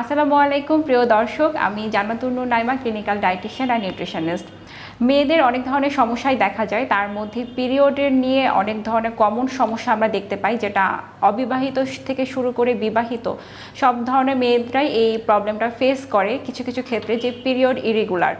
আসসালামু আলাইকুম, প্রিয় দর্শক। আমি Jannatunnur Naima, clinical dietitian and nutritionist. মেয়েদের অনেক ধরনের সমস্যাই দেখা যায়। তার মধ্যে পিরিয়ডের নিয়ে অনেক ধরনের কমন সমস্যা আমরা দেখতে পাই, যেটা অবিবাহিত থেকে শুরু করে বিবাহিত সব ধরনের মেয়েরাই এই প্রবলেমটা ফেস করে কিছু কিছু ক্ষেত্রে যে পিরিয়ড ইরেগুলার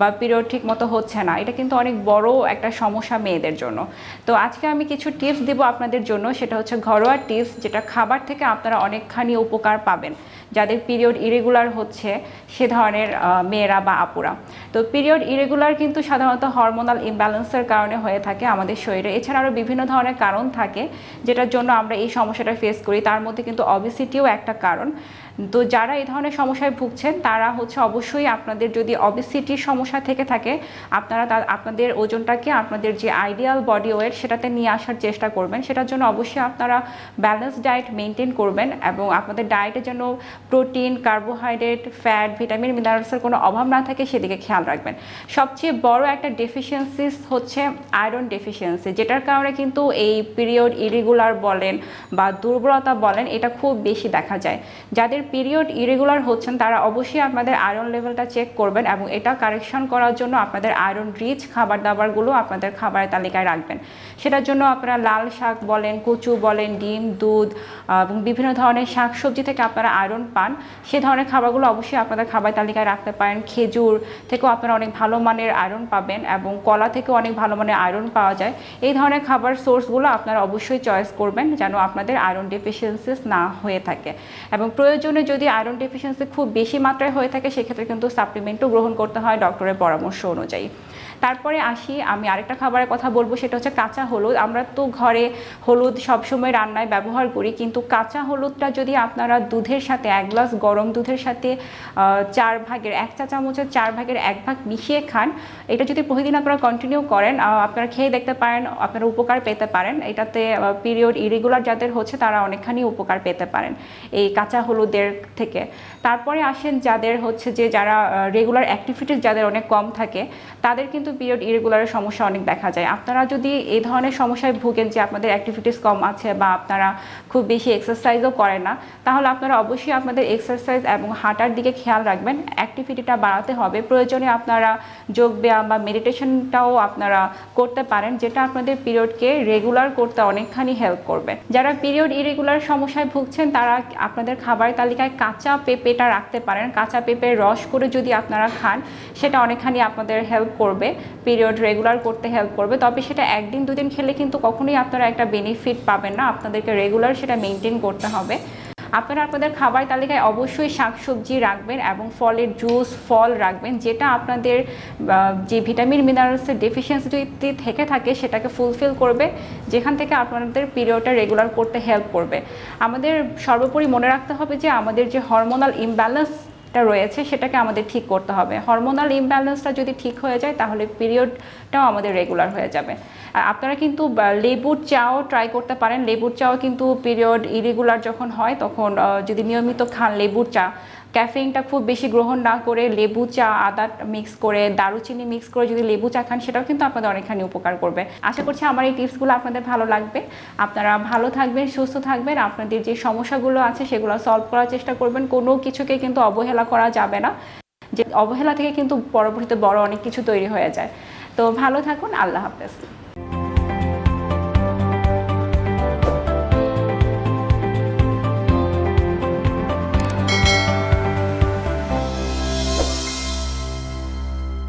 বা পিরিয়ড ঠিক মতো হচ্ছে না। এটা কিন্তু অনেক বড় একটা সমস্যা মেয়েদের জন্য। তো আজকে আমি কিছু টিপস দেবো আপনাদের জন্য। সেটা হচ্ছে ঘরোয়া টিপস যেটা খাবার থেকে আপনারা অনেকখানি উপকার পাবেন। যাদের পিরিয়ড ইরেগুলার হচ্ছে, সে ধরনের মেয়েরা বা আপুরা। তো পিরিয়ড ইরেগুলার কিন্তু সাধারণত হরমোনাল ইমব্যালেন্সের কারণে হয়ে থাকে আমাদের শরীরে। এছাড়া আরও বিভিন্ন ধরনের কারণ থাকে যেটার জন্য আমরা এই সমস্যাটা ফেস করি। তার মধ্যে কিন্তু অবিসিটিও একটা কারণ। তো যারা এই ধরনের সমস্যায় ভুগছেন, তারা হচ্ছে অবশ্যই আপনাদের যদি অবিসিটির সমস্যা থেকে থাকে, আপনারা আপনাদের ওজনটাকে, আপনাদের যে আইডিয়াল বডি ওয়েট সেটাতে নিয়ে আসার চেষ্টা করবেন। সেটার জন্য অবশ্যই আপনারা ব্যালেন্স ডায়েট মেনটেন করবেন এবং আপনাদের ডায়েটের জন্য প্রোটিন কার্বোহাইড্রেট ফ্যাট ভিটামিন মিনারেলসের কোনো অভাব না থাকে, সেদিকে খেয়াল রাখবেন। সবচেয়ে বড় একটা ডেফিসিয়েন্সিস হচ্ছে আয়রন ডেফিসিয়েন্সি যেটার কারণে কিন্তু এই পিরিয়ড ইরেগুলার বলেন বা দুর্বলতা বলেন, এটা খুব বেশি দেখা যায়। যাদের পিরিয়ড ইরেগুলার হচ্ছেন, তারা অবশ্যই আপনাদের আয়রন লেভেলটা চেক করবেন এবং এটা কারেকশন করার জন্য আপনাদের আয়রন রিচ খাবার দাবারগুলো আপনাদের খাবারের তালিকায় রাখবেন। সেটার জন্য আপনারা লাল শাক বলেন, কচু বলেন, ডিম, দুধ এবং বিভিন্ন ধরনের শাক সবজি থেকে আপনারা আয়রন পান। সে ধরনের খাবারগুলো অবশ্যই আপনাদের খাবার তালিকায় রাখতে পারেন। খেজুর থেকেও আপনারা অনেক ভালো মানের আয়রন পাবেন এবং কলা থেকেও অনেক ভালো মানের আয়রন পাওয়া যায়। এই ধরনের খাবার সোর্সগুলো আপনারা অবশ্যই চয়েস করবেন যেন আপনাদের আয়রন ডেফিসিয়েন্সিস না হয়ে থাকে। এবং প্রয়োজনে যদি আয়রন ডেফিসিয়েন্সি খুব বেশি মাত্রায় হয়ে থাকে, সেক্ষেত্রে কিন্তু সাপ্লিমেন্টও গ্রহণ করতে হয় ডক্টরের পরামর্শ অনুযায়ী। তারপরে আসি, আমি আরেকটা খাবারের কথা বলব, সেটা হচ্ছে কাঁচা হলুদ। আমরা তো ঘরে হলুদ সবসময় রান্নায় ব্যবহার করি, কিন্তু কাঁচা হলুদটা যদি আপনারা দুধের সাথে, এক গ্লাস গরম দুধের সাথে চার ভাগের, এক চা চামচের চার ভাগের এক ভাগ মিশিয়ে খান, এটা যদি প্রতিদিন আপনারা কন্টিনিউ করেন আপনারা খেয়ে দেখতে পারেন, আপনারা উপকার পেতে পারেন। এটাতে পিরিয়ড ইরেগুলার যাদের হচ্ছে, তারা অনেকখানি উপকার পেতে পারেন। এই কাঁচা হলুদের থেকে। তারপরে আসেন যাদের হচ্ছে যে যারা রেগুলার অ্যাক্টিভিটিস যাদের অনেক কম থাকে, তাদের কিন্তু পিরিয়ড ইরেগুলারের সমস্যা অনেক দেখা যায়। আপনারা যদি এই ধরনের সমস্যায় ভুগেন যে আপনাদের অ্যাক্টিভিটিস কম আছে বা আপনারা খুব বেশি এক্সারসাইজও করেন না, তাহলে আপনারা অবশ্যই আপনাদের এক্সারসাইজ এবং হাঁটার দিকে খেয়াল রাখবেন। অ্যাক্টিভিটিটা বাড়াতে হবে। প্রয়োজনে আপনারা যোগ ব্যায়াম বা মেডিটেশনটাও আপনারা করতে পারেন, যেটা আপনাদের পিরিয়ডকে রেগুলার করতে অনেকখানি হেল্প করবে। যারা পিরিয়ড ইরেগুলার সমস্যায় ভুগছেন, তারা আপনাদের খাবার তালিকায় কাঁচা পেঁপেটা রাখতে পারেন। কাঁচা পেঁপের রস করে যদি আপনারা খান, সেটা অনেকখানি আপনাদের হেল্প করবে পিরিয়ড রেগুলার করতে হেল্প করবে। তবে সেটা একদিন দুদিন খেলে কিন্তু কখনোই আপনারা একটা বেনিফিট পাবেন না। আপনাদেরকে রেগুলার সেটা মেনটেন করতে হবে। আপনারা আপনাদের খাবার তালিকায় অবশ্যই শাকসবজি রাখবেন এবং ফলের জুস, ফল রাখবেন, যেটা আপনাদের যে ভিটামিন মিনারেলসের ডেফিসিয়েন্সি থেকে থাকে, সেটাকে ফুলফিল করবে, যেখান থেকে আপনাদের পিরিয়ডটা রেগুলার করতে হেল্প করবে। আমাদের সর্বোপরি মনে রাখতে হবে যে আমাদের যে হরমোনাল ইমব্যালেন্স টা রয়েছে, সেটাকে আমাদের ঠিক করতে হবে। হরমোনাল ইমব্যালেন্সটা যদি ঠিক হয়ে যায়, তাহলে পিরিয়ডটাও আমাদের রেগুলার হয়ে যাবে। আর আপনারা কিন্তু লেবুর চাও ট্রাই করতে পারেন। লেবুর চাও কিন্তু পিরিয়ড ইরেগুলার যখন হয়, তখন যদি নিয়মিত খান লেবুর চা ক্যাফেইনটা খুব বেশি গ্রহণ না করে লেবু চা, আদা মিক্স করে, দারুচিনি মিক্স করে যদি লেবু চা খান, সেটাও কিন্তু আপনাদের অনেকখানি উপকার করবে। আশা করছি আমার এই টিপসগুলো আপনাদের ভালো লাগবে। আপনারা ভালো থাকবেন, সুস্থ থাকবেন। আপনাদের যে সমস্যাগুলো আছে, সেগুলো সলভ করার চেষ্টা করবেন। কোনো কিছুকে কিন্তু অবহেলা করা যাবে না। যে অবহেলা থেকে কিন্তু পরবর্তীতে বড় অনেক কিছু তৈরি হয়ে যায়। তো ভালো থাকুন, আল্লাহ হাফেজ।